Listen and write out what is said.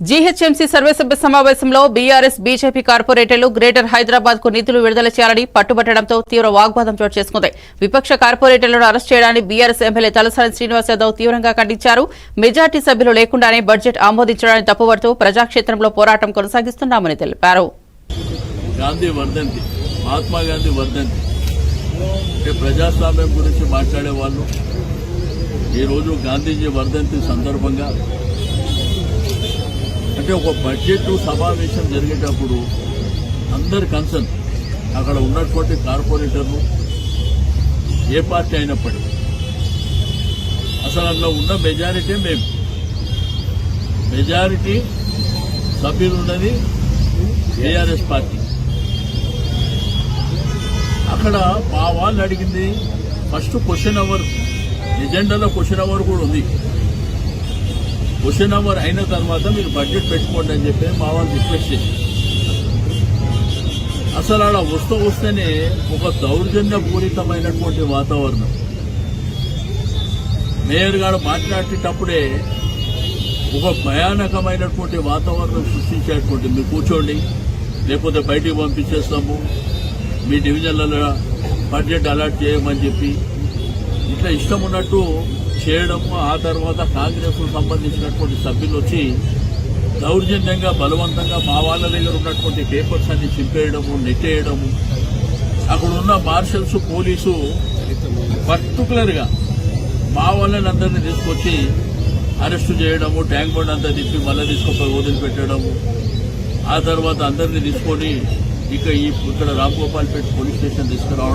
GHMC సర్వసభ్య సమావేశంలో BRS BJP కార్పొరేటర్లు గ్రేటర్ హైదరాబాద్కు నిధులు విడుదల చేయాలని పట్టుబట్టడంతో తీవ్ర వాగ్వాదం చోటు చేసుకుంది. విపక్ష కార్పొరేటర్లను అరెస్ట్ చేయడాన్ని బీఆర్ఎస్ ఎమ్మెల్యే తలసాని శ్రీనివాస్ యాదవ్ తీవ్రంగా ఖండించారు. మెజార్టీ సభ్యులు లేకుండానే బడ్జెట్ ఆమోదించడాన్ని తప్పుపడుతూ ప్రజాక్షేత్రంలో పోరాటం కొనసాగిస్తున్నామని తెలిపారు. ప్రజాస్వామ్యం గురించి మాట్లాడే వాళ్ళు ఈరోజు గాంధీజీ వర్ధంతి సందర్భంగా అంటే ఒక బడ్జెట్ సమావేశం జరిగేటప్పుడు అందరి కన్సర్న్ అక్కడ ఉన్నటువంటి కార్పొరేటర్లు ఏ పార్టీ అయినప్పటికీ అసలు అందులో ఉన్న మెజారిటీ మేము మెజారిటీ సభ్యులు ఉన్నది ఏఆర్ఎస్ పార్టీ. అక్కడ మా వాళ్ళు అడిగింది ఫస్ట్ క్వశ్చన్ అవర్ ఎజెండాలో క్వశ్చన్ అవర్ కూడా ఉంది. క్వశ్చన్ అవర్ అయిన తర్వాత మీరు బడ్జెట్ పెట్టుకోండి అని చెప్పి మా వాళ్ళు రిక్వెస్ట్ చేసి అసలు అలా వస్తూ వస్తేనే ఒక దౌర్జన్యపూరితమైనటువంటి వాతావరణం. మేయర్ గారు మాట్లాడేటప్పుడే ఒక భయానకమైనటువంటి వాతావరణం సృష్టించేటువంటి మీరు కూర్చోండి లేకపోతే బయటికి పంపించేస్తాము మీ డివిజన్లలో బడ్జెట్ అలాట్ చేయమని చెప్పి. ఇట్లా ఇష్టం ఉన్నట్టు చేయడము ఆ తర్వాత కాంగ్రెస్ సంబంధించినటువంటి సభ్యులు వచ్చి దౌర్జన్యంగా బలవంతంగా మా వాళ్ళ దగ్గర ఉన్నటువంటి పేపర్స్ అన్ని చింపేయడము నెట్టేయడము. అక్కడ ఉన్న మార్షల్స్ పోలీసు పర్టికులర్గా మా వాళ్ళని అందరినీ తీసుకొచ్చి అరెస్ట్ చేయడము ట్యాంక్ బండ్ అంతా తిప్పి మళ్ళీ తీసుకొని వదిలిపెట్టడము. ఆ తర్వాత అందరినీ తీసుకొని ఇక ఈ ఇక్కడ రాంగోపాల్పేట పోలీస్ స్టేషన్ తీసుకురావడం.